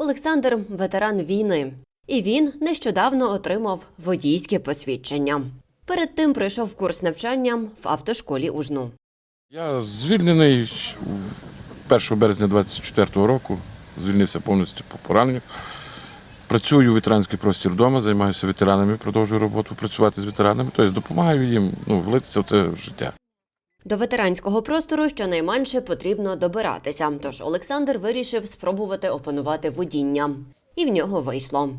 Олександр ветеран війни, і він нещодавно отримав водійське посвідчення. Перед тим пройшов курс навчання в автошколі Ужну. Я звільнений 1 березня 24 року, звільнився повністю по пораненню. Працюю у ветеранський простір вдома, займаюся ветеранами, продовжую роботу працювати з ветеранами, тобто допомагаю їм ну, влитися в це життя. До ветеранського простору щонайменше потрібно добиратися. Тож Олександр вирішив спробувати опанувати водіння, і в нього вийшло.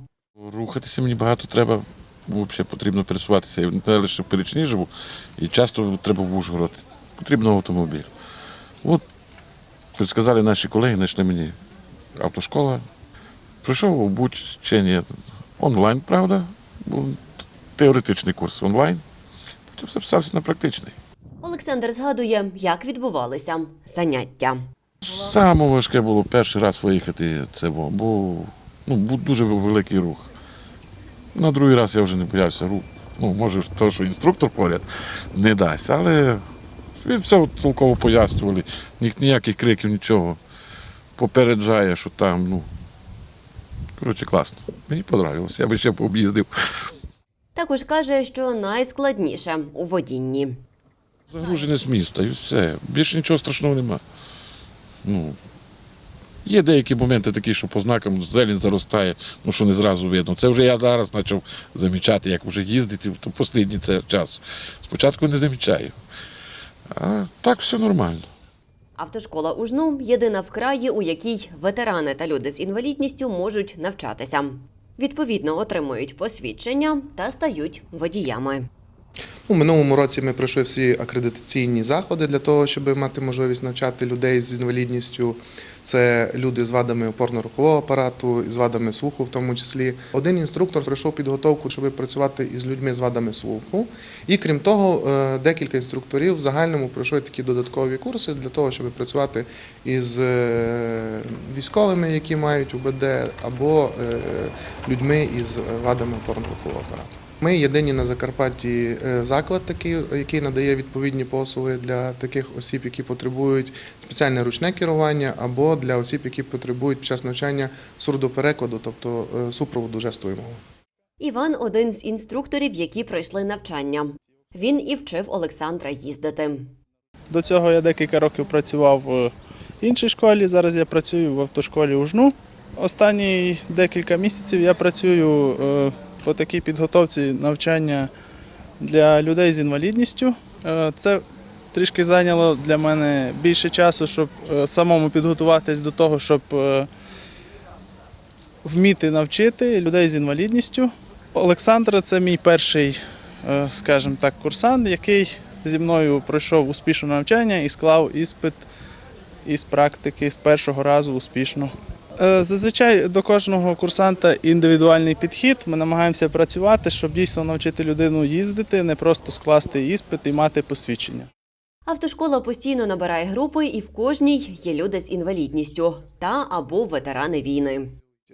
Рухатися мені багато треба, взагалі потрібно пересуватися. Я не лише в Пирічні живу, і часто треба в Ужгород. Потрібно автомобіль. От підказали наші колеги, знайшли мені автошкола. Пройшов обучення онлайн, правда, теоретичний курс онлайн. Потім записався на практичний. Олександр згадує, як відбувалися заняття. Саме важке було перший раз виїхати, це було, бо ну, був дуже великий рух. На другий раз я вже не боявся рух. Ну, може, то, що інструктор поряд не дасть, але він все толково пояснювали, ні, ніяких криків, нічого. Попереджає, що там, ну. Коротше, класно. Мені подобалося, я би ще об'їздив. Також каже, що найскладніше у водінні. Загруженість міста і все. Більше нічого страшного нема. Ну, є деякі моменти такі, що по знакам зелень заростає, ну що не зразу видно. Це вже я зараз почав замічати, як вже їздити, то останній час. Спочатку не замічаю. А так все нормально. Автошкола Ужну єдина в краї, у якій ветерани та люди з інвалідністю можуть навчатися. Відповідно, отримують посвідчення та стають водіями. У минулому році ми пройшли всі акредитаційні заходи для того, щоб мати можливість навчати людей з інвалідністю. Це люди з вадами опорно-рухового апарату, з вадами слуху, в тому числі. Один інструктор пройшов підготовку, щоб працювати із людьми з вадами слуху. І крім того, е, декілька інструкторів в загальному пройшли такі додаткові курси для того, щоб працювати із е, військовими, які мають УБД, або е, людьми із вадами опорно-рухового апарату. Ми єдині на Закарпатті е, заклад такий, який надає відповідні послуги для таких осіб, які потребують спеціальне ручне керування, або для осіб, які потребують під час навчання сурдоперекладу, тобто е, супроводу жестової мови. Іван один з інструкторів, які пройшли навчання. Він і вчив Олександра їздити. До цього я декілька років працював в іншій школі. Зараз я працюю в автошколі Ужну. Останні декілька місяців я працюю е, по такій підготовці навчання для людей з інвалідністю. Е, Це трішки зайняло для мене більше часу, щоб е, самому підготуватись до того, щоб е, вміти навчити людей з інвалідністю. Олександр це мій перший, скажімо так, курсант, який зі мною пройшов успішне навчання і склав іспит із практики з першого разу успішно. Е, Зазвичай до кожного курсанта індивідуальний підхід. Ми намагаємося працювати, щоб дійсно навчити людину їздити, не просто скласти іспит і мати посвідчення. Автошкола постійно набирає групи, і в кожній є люди з інвалідністю та або ветерани війни.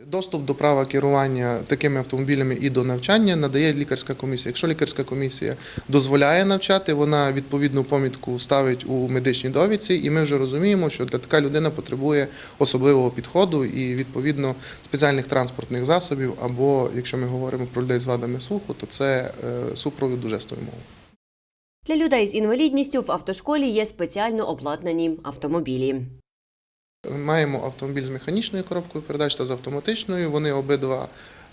Доступ до права керування такими автомобілями і до навчання надає лікарська комісія. Якщо лікарська комісія дозволяє навчати, вона відповідну помітку ставить у медичній довідці, і ми вже розуміємо, що для така людина потребує особливого підходу і відповідно спеціальних транспортних засобів. Або якщо ми говоримо про людей з вадами слуху, то це е, супровід жестової мови. Для людей з інвалідністю в автошколі є спеціально обладнані автомобілі. Маємо автомобіль з механічною коробкою передач та з автоматичною. Вони обидва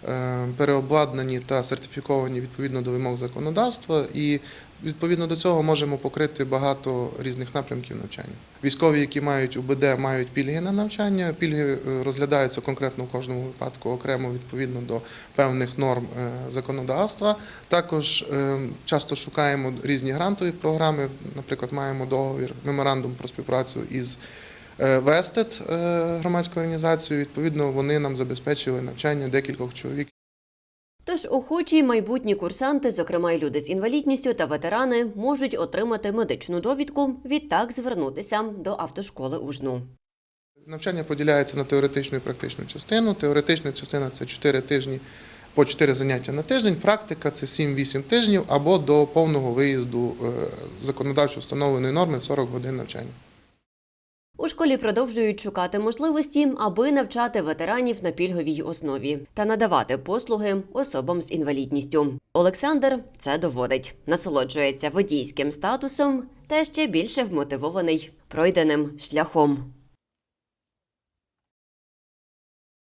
е, переобладнані та сертифіковані відповідно до вимог законодавства, і відповідно до цього можемо покрити багато різних напрямків навчання. Військові, які мають УБД, мають пільги на навчання. Пільги е, розглядаються конкретно в кожному випадку окремо відповідно до певних норм е, законодавства. Також часто шукаємо різні грантові програми. Наприклад, маємо договір, меморандум про співпрацю із Вестед е, громадською організацією. Відповідно, вони нам забезпечили навчання декількох чоловік. Тож охочі майбутні курсанти, зокрема й люди з інвалідністю та ветерани, можуть отримати медичну довідку, відтак звернутися до автошколи Ужну. Навчання поділяється на теоретичну і практичну частину. Теоретична частина це 4 тижні по 4 заняття на тиждень. Практика це 7-8 тижнів або до повного виїзду е, законодавчо встановленої норми 40 годин навчання. У школі продовжують шукати можливості, аби навчати ветеранів на пільговій основі та надавати послуги особам з інвалідністю. Олександр це доводить, насолоджується водійським статусом та ще більше вмотивований пройденим шляхом.